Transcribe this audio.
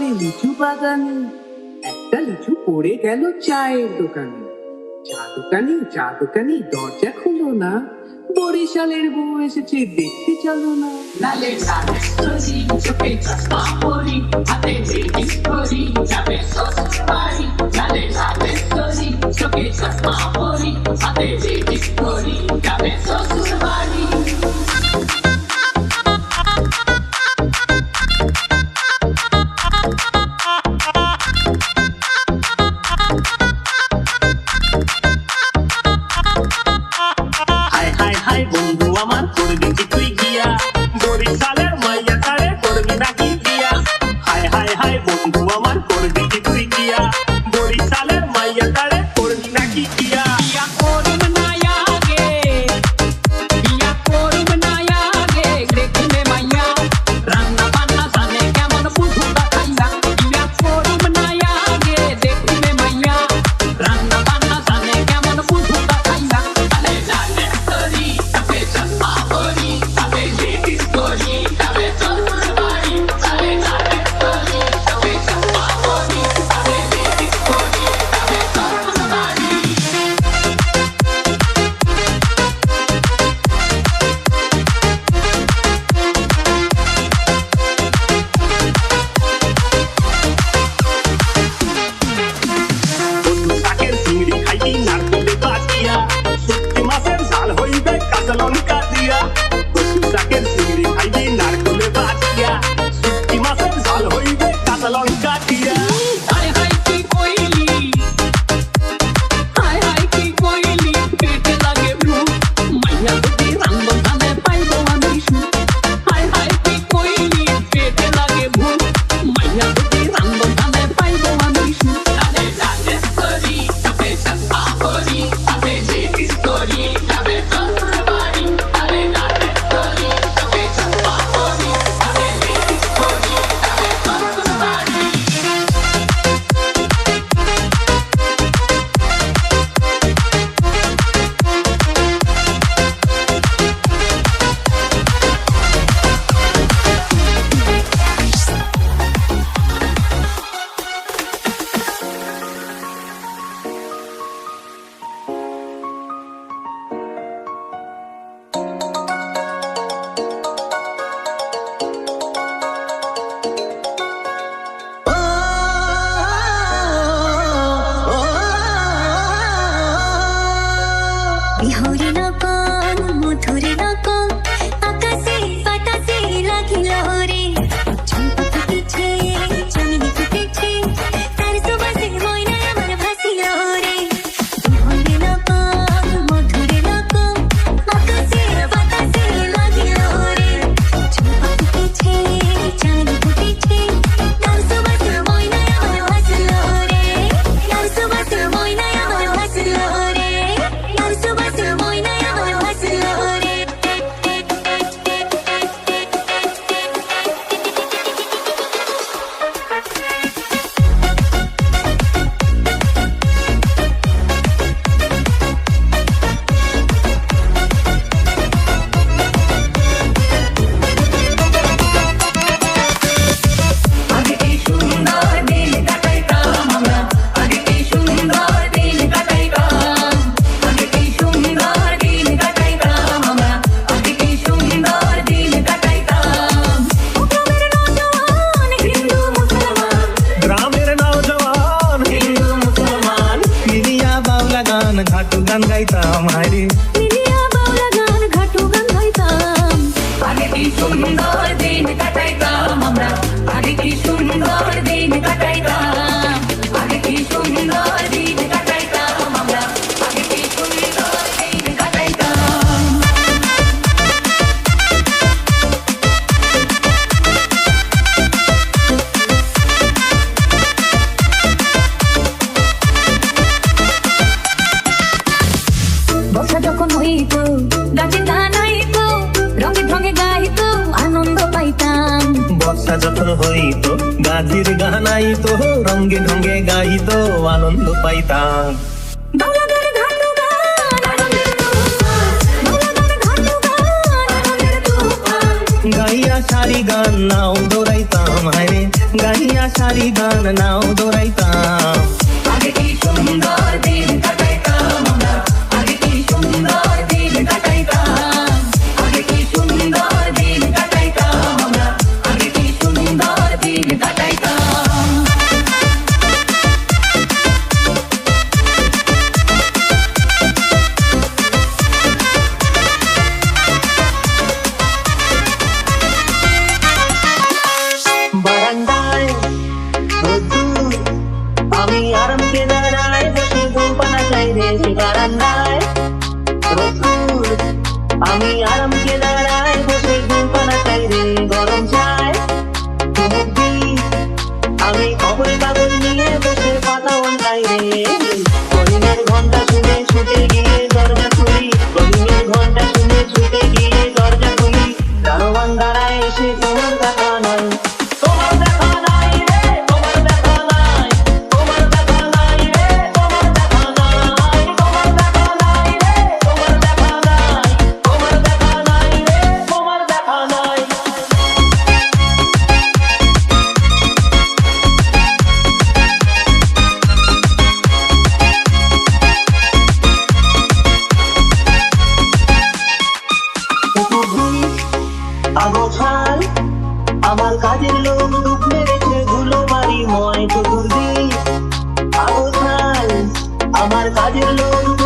বলে লিচু বাগানে, একটা লিচু পড়ে গেল চায়ের দোকানে। চা দোকানে, চা দরজা খুলো না, বরিশালের বউ এসেছে দেখতে চলো না। চোখে চশমা পরি, হাতে যে ডিসকোরি যাবে শ্বশুর বাড়ি। Mama গান গাইতাম আরে গাইতো রঙ্গে ঢঙ্গে গাইতো আনন্দ পাইতাম। গাইয়া সারি গান নাও দৌড়াইতাম হায় গাইয়া সারি গান নাও দৌড়াইতাম। আমার কাজের লোক।